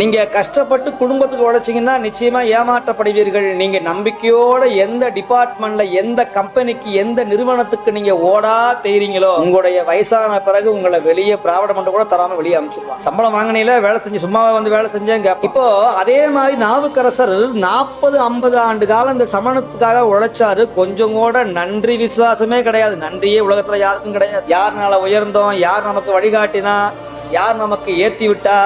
நீங்க கஷ்டப்பட்டு குடும்பத்துக்கு உழைச்சிங்கன்னா நிச்சயமா ஏமாற்றப்படுவீர்கள். நீங்க நம்பிக்கையோட எந்த டிபார்ட்மெண்ட்ல எந்த கம்பெனிக்கு எந்த நிறுவனத்துக்கு நீங்க ஓடா தெரியுறீங்களோ உங்களுடைய வயசான பிறகு உங்களை வெளியே பிராவிட மன்றம் கூட தராம வெளியே அமைச்சிருவாங்க சம்பளம் வாங்கினீல வேலை செஞ்சு சும்மாவே வந்து வேலை செஞ்சேங்க இப்போ அதே மாதிரி நாவுக்கரசர் நாற்பது ஐம்பது ஆண்டு காலம் இந்த சமணத்துக்காக உழைச்சாரு. கொஞ்சம் கூட நன்றி விசுவாசமே கிடையாது. நன்றியே உலகத்துல யாருக்கும் கிடையாது. யாருனால உயர்ந்தோம் யார் நமக்கு வழிகாட்டினா யார் நமக்கு ஏத்தி விட்டா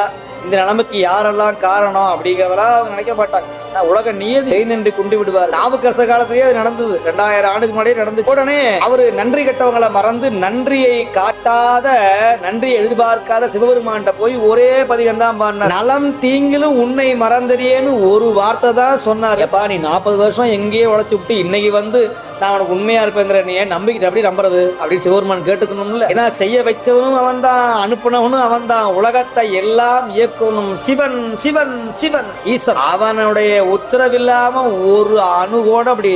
இந்த நிலைமைக்கு யாரெல்லாம் காரணம் அப்படிங்கிறதெல்லாம் அவங்க நினைக்க மாட்டாங்க. உலக நீயே செய் நின்று குண்டு விடுவார் நாவுக்கரச காலத்திலேயே அது நடந்தது. ரெண்டாயிரம் ஆண்டுக்கு முன்னாடியே நடந்து உடனே அவரு நன்றி கெட்டவங்களை மறந்து நன்றியை காட்டாத நன்றியை எதிர்பார்க்காத சிவபெருமான்கிட்ட போய் ஒரே பதிகம் தான் பாடினார். நலம் தீங்கிலும் உன்னை மறந்தடியேன்னு ஒரு வார்த்தை தான் சொன்னார். எப்பா நீ நாற்பது வருஷம் எங்கேயே உழைச்சு விட்டு இன்னைக்கு வந்து நான் உனக்கு உண்மையா இருப்பேங்கிற நீ ஏன் நம்பிக்கை அப்படி நம்புறது? அப்படின்னு சிவபெருமான் கேட்டுக்கணும்ல. ஏன்னா செய்ய வச்சவனும் அவன் தான் அனுப்பினவனும் அவன் தான் உலகத்தை எல்லாம் இயக்கணும். சிவன் சிவன் சிவன் ஈசன். அவனுடைய உத்தரவில்லாம ஒரு அணு கூட அப்படி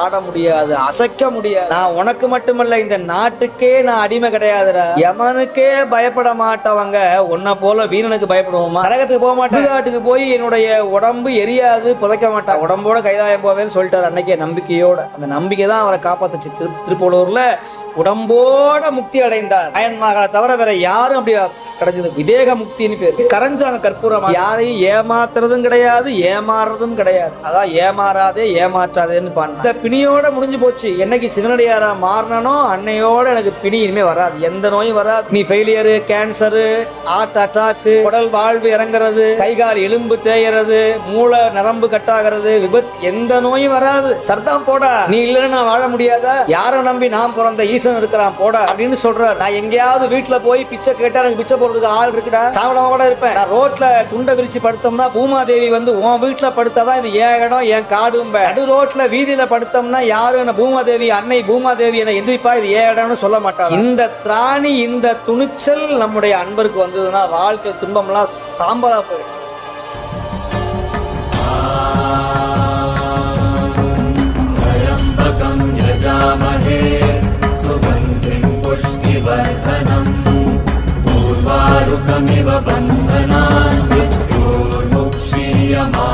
ஆட முடியாது அசைக்க முடியாது. நான் உனக்கு மட்டுமல்ல இந்த நாட்டுக்கே நான் அடிமை கிடையாதுடா. யமனுக்கே பயப்பட மாட்டவங்க. உன்னை போல வீரனுக்கு பயப்படுவோமா? நரகத்துக்கு போக மாட்டேன். காட்டுக்கு போய் என்னுடைய உடம்பு எரியாது புதைக்க மாட்டான். உடம்போட கைலாயம் போவேன்னு சொல்லிட்டாரு அன்னைக்கே நம்பிக்கையோட. அந்த நம்பிக்கை தான் அவரை காப்பாத்துச்சு. திரு திருப்பூலூர்ல உடம்போட முக்தி அடைந்தார். அயன்மகளை தவிர வேற யாரும் அப்படி கிடைச்சது விதேக முக்தின்னு பேர். கரைஞ்சாங்க கற்பூரம் யாரையும் ஏமாத்துறதும் கிடையாது ஏமாறுறதும் கிடையாது. அதான் ஏமாறாதே ஏமாற்றாதேன்னு இந்த பிணியோட முடிஞ்சு போச்சு. என்னைக்கு சிவனடியாரா மாறினனோ அன்னையோட எனக்கு பிணி இனிமே வராது. எந்த நோயும் வராது. நீ ஃபெயிலியரு கேன்சரு ஹார்ட் அட்டாக்கு உடல் வாழ்வு இறங்குறது கை கால் எலும்பு தேயறது மூளை நரம்பு கட்டாகிறது விபத்து எந்த நோயும் வராது. சர்தான் போடா. நீ இல்லைன்னா நான் வாழ முடியாதா? யாரை நம்பி நான் பிறந்த ஈசன் இருக்கிறான் போடா அப்படின்னு சொல்றாரு. நான் எங்கேயாவது வீட்டுல போய் பிச்சை கேட்டா எனக்கு பிச்சை போடுறதுக்கு ஆள் இருக்குடா. சாப்பிடாம கூட இருப்பேன். நான் ரோட்ல துண்டை விரிச்சு படுத்தோம்னா பூமாதேவி வந்து உன் வீட்டுல படுத்தாதான் இது ஏன் இடம் என் காடும்ப? நடு ரோட்ல வீதியில படுத்தோம்னா யாரும் என்ன பூமாதேவி அன்னை பூமாதேவி என்ன எந்திரிப்பா? இது ஏன் இடம்னு சொல்ல மாட்டாங்க இந்த திராணி இந்த துணிச்சல் நம்முடைய அன்பருக்கு வந்ததுன்னா வாழ்க்கை துன்பம்லாம் சாம்பலா போயிடும். बन्धना मृत्यो क्षीयमा